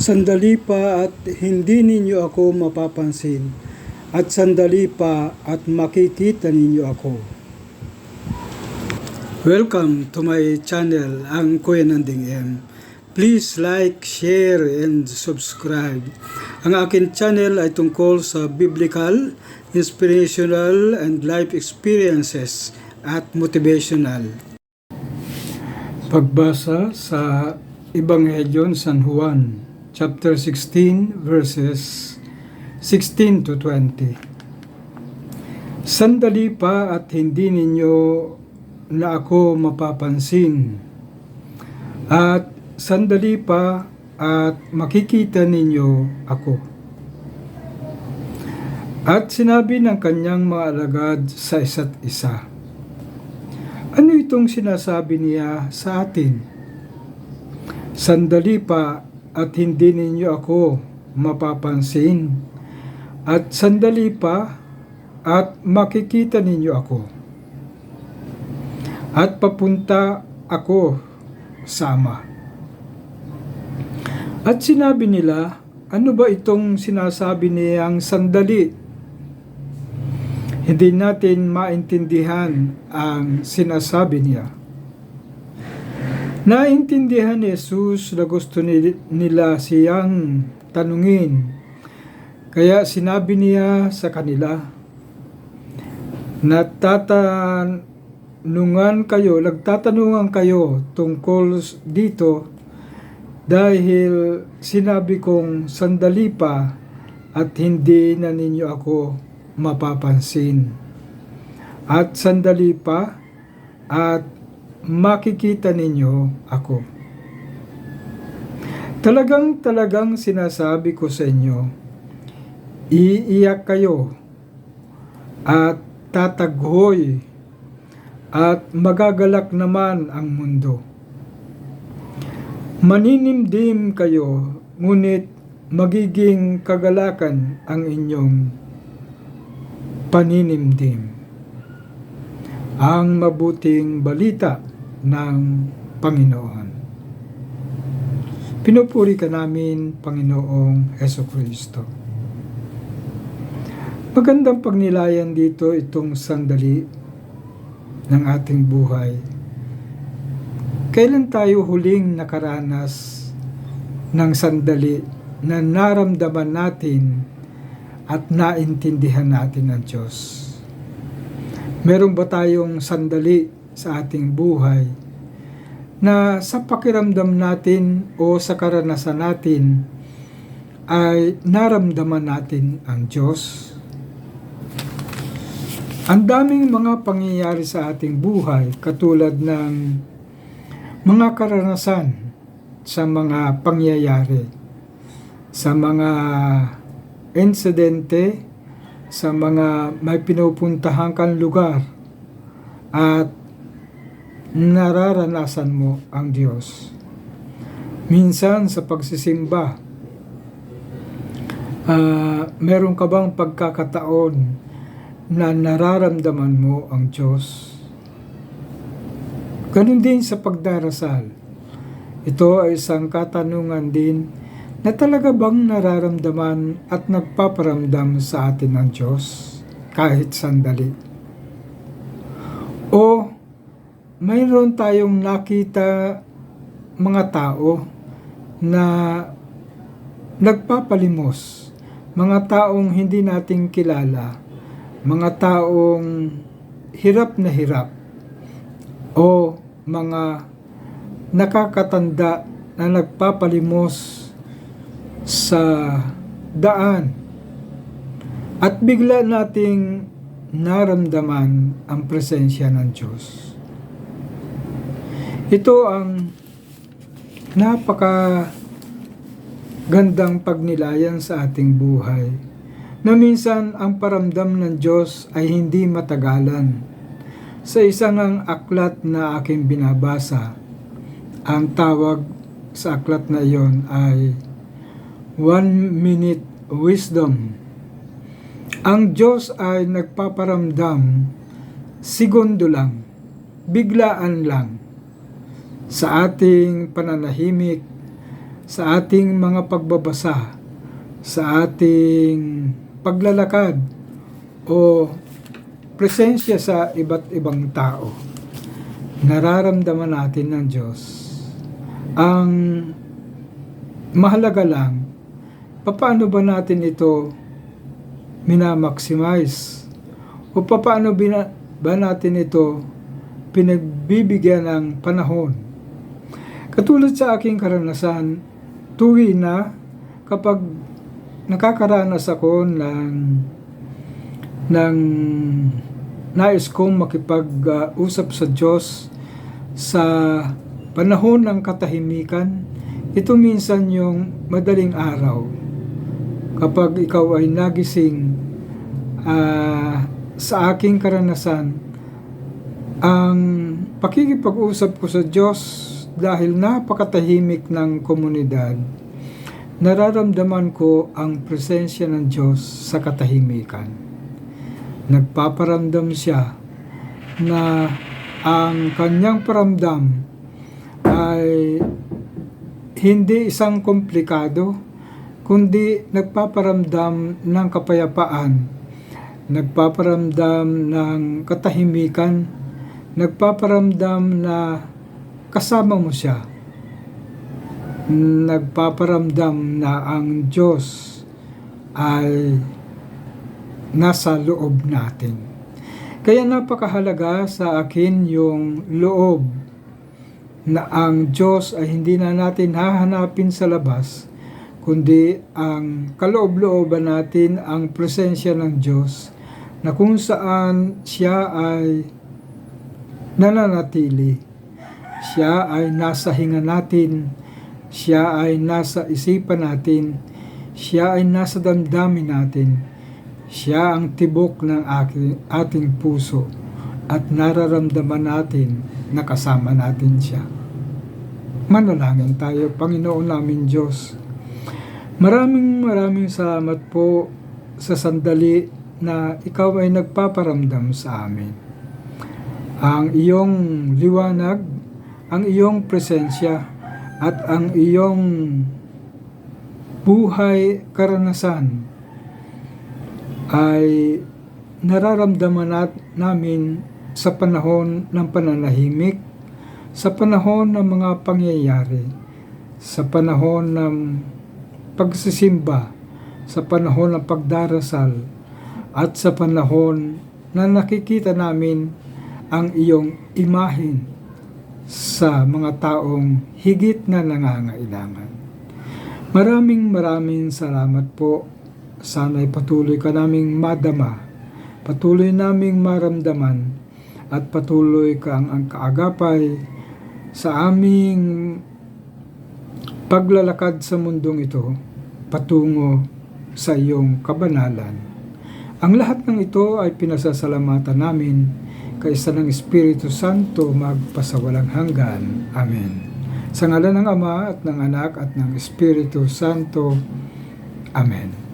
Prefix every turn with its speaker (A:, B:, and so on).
A: Sandali pa at hindi ninyo ako mapapansin, at sandali pa at makikita ninyo ako. Welcome to my channel, ang Kuya Nanding M. Please like, share, and subscribe. Ang akin channel ay tungkol sa biblical, inspirational, and life experiences at motivational. Pagbasa sa Ebanghelyo San Juan, chapter 16, verses 16 to 20. Sandali pa at hindi ninyo na ako mapapansin. At sandali pa at makikita ninyo ako. At sinabi ng kanyang mga alagad sa isa't isa, Ano itong sinasabi niya sa atin? Sandali pa at hindi ninyo ako mapapansin. At sandali pa at makikita ninyo ako. At papunta ako sa Ama. At sinabi nila, ano ba itong sinasabi niyang sandali? Hindi natin maintindihan ang sinasabi niya. Naintindihan ni Jesus na gusto ni- nila siyang tanungin. Kaya sinabi niya sa kanila, Natatanungan kayo, nagtatanungan kayo tungkol dito dahil sinabi kong sandali pa at hindi na ninyo ako mapapansin. At sandali pa at makikita ninyo ako. Talagang talagang sinasabi ko sa inyo, iiyak kayo at tataghoy at magagalak naman ang mundo. Maninimdim kayo, ngunit magiging kagalakan ang inyong paninimdim. Ang mabuting balita ng Panginoon. Pinupuri ka namin, Panginoong Heso Kristo. Magandang pagnilayan dito itong sandali ng ating buhay. Kailan tayo huling nakaranas ng sandali na naramdaman natin at naintindihan natin ang Diyos? Meron ba tayong sandali sa ating buhay na sa pakiramdam natin o sa karanasan natin ay naramdaman natin ang Diyos? Ang daming mga pangyayari sa ating buhay katulad ng mga karanasan sa mga pangyayari, sa mga insidente, sa mga may pinupuntahan kang lugar at nararanasan mo ang Diyos. Minsan sa pagsisimba, ah, meron ka bang pagkakataon na nararamdaman mo ang Diyos? Ganun din sa pagdarasal. Ito ay isang katanungan din na talaga bang nararamdaman at nagpaparamdam sa atin ng Diyos kahit sandali? O mayroon tayong nakita mga tao na nagpapalimos, mga taong hindi nating kilala, mga taong hirap na hirap, o mga nakakatanda na nagpapalimos sa daan. At bigla nating naramdaman ang presensya ng Diyos. Ito ang napaka gandang pagnilayan sa ating buhay na minsan ang paramdam ng Diyos ay hindi matagalan. Sa isang ang aklat na aking binabasa, ang tawag sa aklat na iyon ay One Minute Wisdom. Ang Diyos ay nagpaparamdam segundo lang, biglaan lang sa ating pananahimik, sa ating mga pagbabasa, sa ating paglalakad o presensya sa iba't ibang tao. Nararamdaman natin ng Diyos. Ang mahalaga lang, paano ba natin ito minamaximize? O paano ba natin ito pinagbibigyan ng panahon? Katulad sa aking karanasan, tuwi na kapag nakakaranas ako ng ng nais kong makipag-usap sa Diyos sa panahon ng katahimikan, ito minsan yung madaling araw. Kapag ikaw ay nagising ah, sa aking karanasan, ang pakikipag-usap ko sa Diyos dahil napakatahimik ng komunidad, nararamdaman ko ang presensya ng Diyos sa katahimikan. Nagpaparamdam siya na ang kanyang paramdam ay hindi isang komplikado, kundi nagpaparamdam ng kapayapaan, nagpaparamdam ng katahimikan, nagpaparamdam na kasama mo siya, nagpaparamdam na ang Diyos ay nasa loob natin. Kaya napakahalaga sa akin yung loob na ang Diyos ay hindi na natin hahanapin sa labas, kundi ang kaloob-looban natin ang presensya ng Diyos na kung saan siya ay nananatili. Siya ay nasa hinga natin, siya ay nasa isipan natin, siya ay nasa damdamin natin, siya ang tibok ng aking, ating puso at nararamdaman natin na kasama natin siya. Manalangin tayo, Panginoon namin Diyos. Maraming maraming salamat po sa sandali na ikaw ay nagpaparamdam sa amin. Ang iyong liwanag, ang iyong presensya, at ang iyong buhay karanasan ay nararamdaman nat namin sa panahon ng pananahimik, sa panahon ng mga pangyayari, sa panahon ng pagsisimba, sa panahon ng pagdarasal, at sa panahon na nakikita namin ang iyong imahin sa mga taong higit na nangangailangan. Maraming maraming salamat po. Sana'y patuloy ka naming madama, patuloy naming maramdaman, at patuloy kang ang kaagapay sa aming paglalakad sa mundong ito patungo sa iyong kabanalan. Ang lahat ng ito ay pinasasalamatan namin kaysa ng Espiritu Santo magpasawalang hanggan. Amen. Sa ngalan ng Ama at ng Anak at ng Espiritu Santo. Amen.